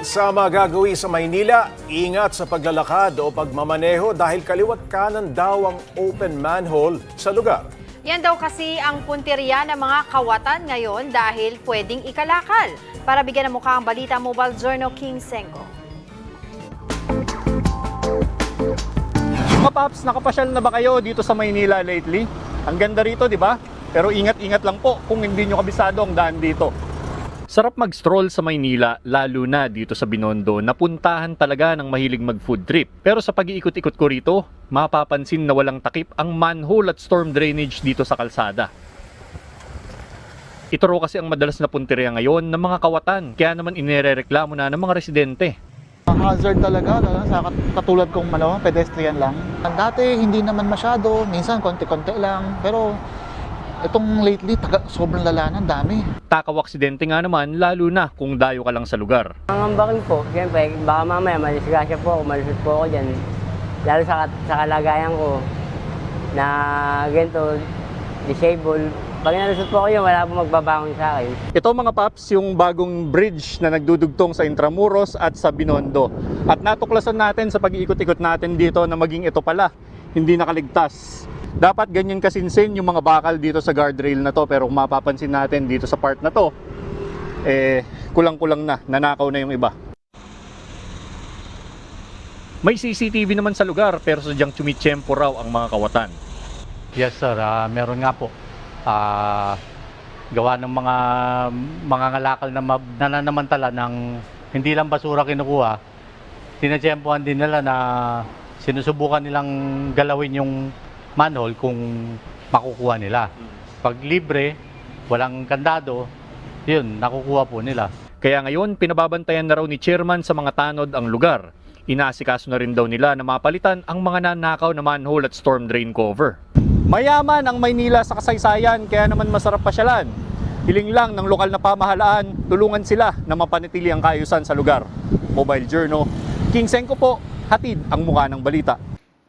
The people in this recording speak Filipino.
Sa magagawi sa Maynila, ingat sa paglalakad o pagmamaneho dahil kaliwat kanan daw ang open manhole sa lugar. Yan daw kasi ang punteriya ng mga kawatan ngayon dahil pwedeng ikalakal. Para bigyan ng mukha ang balita, Mobile Journal King Senko. Mga paps, nakapasyal na ba kayo dito sa Maynila lately? Ang ganda rito, di ba? Pero ingat-ingat lang po kung hindi nyo kabisado ang daan dito. Sarap mag-stroll sa Maynila, lalo na dito sa Binondo, napuntahan talaga ng mahilig mag-food trip. Pero sa pag-iikot-ikot ko rito, mapapansin na walang takip ang manhole at storm drainage dito sa kalsada. Ito raw kasi ang madalas na punteriya ngayon ng mga kawatan, kaya naman inirereklamo na ng mga residente. hazard talaga, lalo sa kat- katulad kong malawang pedestrian lang. Dati hindi naman masyado, minsan konti-konti lang, pero itong lately taga, sobrang lalanan, dami. Takaw aksidente nga naman, lalo na kung dayo ka lang sa lugar. Ang ambakin po, siyempre, baka mamaya malisgasya po ako, malusot po ako dyan. Lalo sa, sa kalagayan ko na ganito, disabled. Pag nalusot po ako yun, wala po magbabangon sa akin. Ito mga paps, yung bagong bridge na nagdudugtong sa Intramuros at sa Binondo. At natuklasan natin sa pag-iikot-ikot natin dito na maging ito pala, hindi nakaligtas. Dapat ganyan kasinsin yung mga bakal dito sa guardrail na to pero kung mapapansin natin dito sa part na to, eh kulang-kulang na, nanakaw na yung iba. May CCTV naman sa lugar pero sadyang tumitsyempo raw ang mga kawatan. Yes sir, Ah, meron nga po. Ah, gawa ng mga mga ngalakal na mab- nananamantala ng hindi lang basura kinukuha, tinatsyempohan din nila na sinusubukan nilang galawin yung manhole kung makukuha nila. Pag libre, walang kandado, yun, nakukuha po nila. Kaya ngayon, pinababantayan na raw ni chairman sa mga tanod ang lugar. Inaasikaso na rin daw nila na mapalitan ang mga nanakaw na manhole at storm drain cover. Mayaman ang Maynila sa kasaysayan kaya naman masarap pasyalan. Hiling lang ng lokal na pamahalaan, tulungan sila na mapanatili ang kaayusan sa lugar. Mobile Journal, King Senko po, hatid ang mukha ng balita.